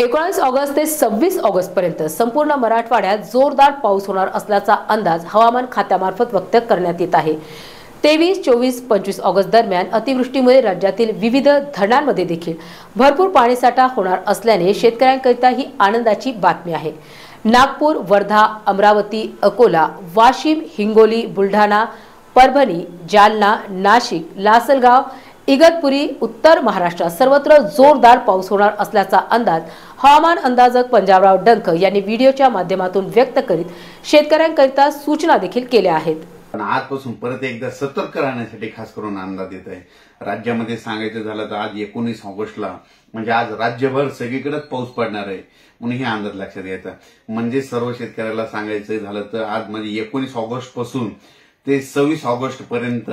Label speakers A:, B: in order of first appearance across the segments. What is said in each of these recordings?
A: एकोणीस ऑगस्ट ते सव्वीस ऑगस्ट पर्यंत संपूर्ण मराठवाड्यात जोरदार पाऊस होणार असल्याचा अंदाज हवामान खात्यामार्फत व्यक्त करण्यात येत आहे. तेवीस चोवीस पंचवीस ऑगस्ट दरम्यान अतिवृष्टीमुळे राज्यातील विविध धरणांमध्ये देखील भरपूर पाणीसाठा होणार असल्याने शेतकऱ्यांकरिता ही आनंदाची बातमी आहे. नागपूर वर्धा अमरावती अकोला वाशिम हिंगोली बुलढाणा परभणी जालना नाशिक लासलगाव इगतपुरी उत्तर महाराष्ट्रात सर्वत्र जोरदार पाऊस होणार असल्याचा अंदाज हवामान अंदाजक पंजाबराव डंक यांनी व्हिडिओच्या माध्यमातून व्यक्त करीत शेतकऱ्यांकरिता सूचना देखील केल्या आहेत.
B: पण आजपासून परत एकदा सतर्क राहण्यासाठी खास करून अंदाज येत आहे. राज्यामध्ये सांगायचं झालं तर आज एकोणीस ऑगस्टला म्हणजे आज राज्यभर सगळीकडेच पाऊस पडणार आहे म्हणून हे अंदाज लक्षात घ्यायचा म्हणजे सर्व शेतकऱ्याला सांगायचं झालं तर आज म्हणजे एकोणीस ऑगस्टपासून ते सव्वीस ऑगस्ट पर्यंत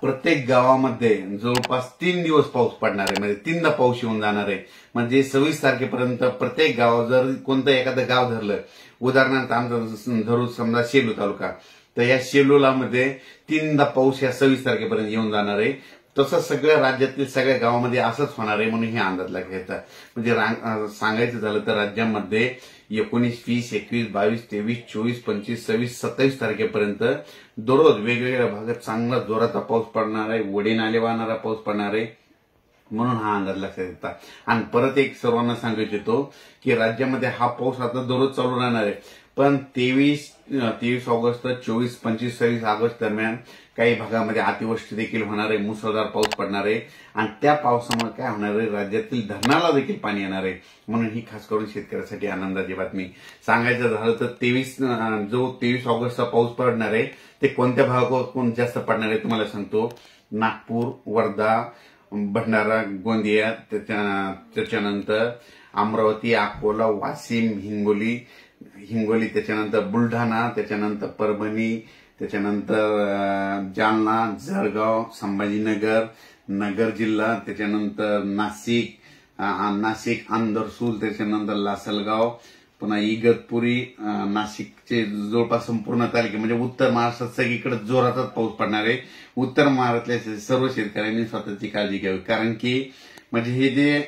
B: प्रत्येक गावामध्ये जवळपास तीन दिवस पाऊस पडणार आहे. म्हणजे तीनदा पाऊस येऊन जाणार आहे. म्हणजे सव्वीस तारखेपर्यंत प्रत्येक गाव जर कोणतं एखादं गाव धरलं उदाहरणार्थ आमचं धरू समजा शेलू तालुका तर या शेलूलामध्ये तीनदा पाऊस या सव्वीस तारखेपर्यंत येऊन जाणार आहे. तसं सगळ्या राज्यातील सगळ्या गावामध्ये असंच होणार आहे म्हणून हे अंदाज घ्यायचा म्हणजे सांगायचं झालं तर राज्यामध्ये एकोणीस वीस एकवीस बावीस तेवीस चोवीस पंचवीस सव्वीस सत्तावीस तारखेपर्यंत दररोज वेगवेगळ्या भागात चांगला जोराचा पाऊस पडणार आहे वडे नाले वाहणारा पाऊस पडणार आहे म्हणून हा अंदाज लक्षात येतात आणि परत एक सर्वांना सांगायचं येतो की राज्यामध्ये हा पाऊस आता दररोज चालू राहणार आहे. पण तेवीस तेवीस ऑगस्ट चोवीस पंचवीस सव्वीस ऑगस्ट दरम्यान काही भागामध्ये अतिवृष्टी देखील होणार आहे मुसळधार पाऊस पडणार आहे. आणि त्या पावसामुळे काय होणार आहे राज्यातील धरणाला देखील पाणी येणार आहे. म्हणून ही खास करून शेतकऱ्यासाठी आनंदाची बातमी. सांगायचं झालं तर तेवीस जो तेवीस ऑगस्टचा पाऊस पडणार आहे ते कोणत्या भागातून जास्त पडणार आहे तुम्हाला सांगतो. नागपूर वर्धा भंडारा गोंदिया त्याच्या त्याच्यानंतर अमरावती अकोला वाशिम हिंगोली हिंगोली त्याच्यानंतर बुलढाणा त्याच्यानंतर परभणी त्याच्यानंतर जालना जळगाव संभाजीनगर नगर जिल्हा त्याच्यानंतर नाशिक नाशिक आंदरसूल त्याच्यानंतर लासलगाव पुन्हा इगतपुरी नाशिकचे जवळपास संपूर्ण तालुके म्हणजे उत्तर महाराष्ट्रात सगळीकडे जोरातच पाऊस पडणार आहे. उत्तर महाराष्ट्रातल्या सर्व शेतकऱ्यांनी स्वतःची काळजी घ्यावी. कारण की म्हणजे हे जे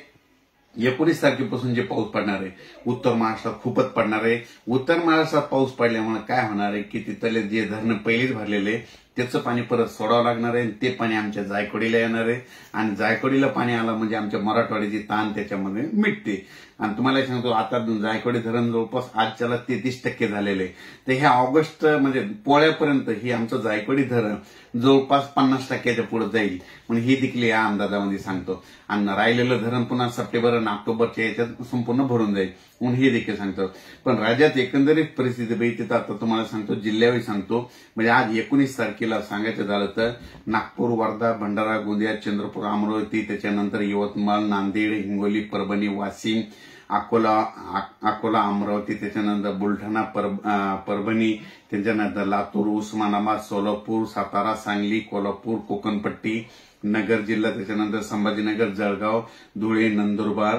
B: एकोणीस तारखेपासून जे पाऊस पडणार आहे उत्तर महाराष्ट्रात खूपच पडणार आहे. उत्तर महाराष्ट्रात पाऊस पडल्यामुळे काय होणार आहे की तिथले जे धरणं पहिलेच भरलेले त्याचं पाणी परत सोडावं लागणार आहे आणि ते पाणी आमच्या जायकवाडीला येणार आहे. आणि जायकवाडीला पाणी आलं म्हणजे आमच्या मराठवाड्याची ताण त्याच्यामध्ये मिटते. आणि तुम्हाला सांगतो आता जायकवाडी धरण जवळपास आजच्याला तेहतीस टक्के झालेले आहे. तर ह्या ऑगस्ट म्हणजे पोळ्यापर्यंत ही आमचं जायकवाडी धरण जवळपास पन्नास टक्क्याच्या पुढे जाईल. म्हणून ही देखील या अंदाजामध्ये सांगतो. आणि राहिलेलं धरण पुन्हा सप्टेंबर आणि ऑक्टोबरच्या याच्यात संपूर्ण भरून जाईल. म्हणून हे देखील सांगतो पण राज्यात एकंदरीत परिस्थिती बघितली तर आता तुम्हाला सांगतो जिल्ह्यावेळी सांगतो म्हणजे आज एकोणीस तारखेला सांगायचं झालं तर नागपूर वर्धा भंडारा गोंदिया चंद्रपूर अमरावती त्याच्यानंतर यवतमाळ नांदेड हिंगोली परभणी वाशिम अकोला अकोला अमरावती त्याच्यानंतर बुलढाणा परब- परभणी त्याच्यानंतर लातूर उस्मानाबाद सोलापूर सातारा सांगली कोल्हापूर कोकणपट्टी नगर जिल्हा त्याच्यानंतर संभाजीनगर जळगाव धुळे नंदुरबार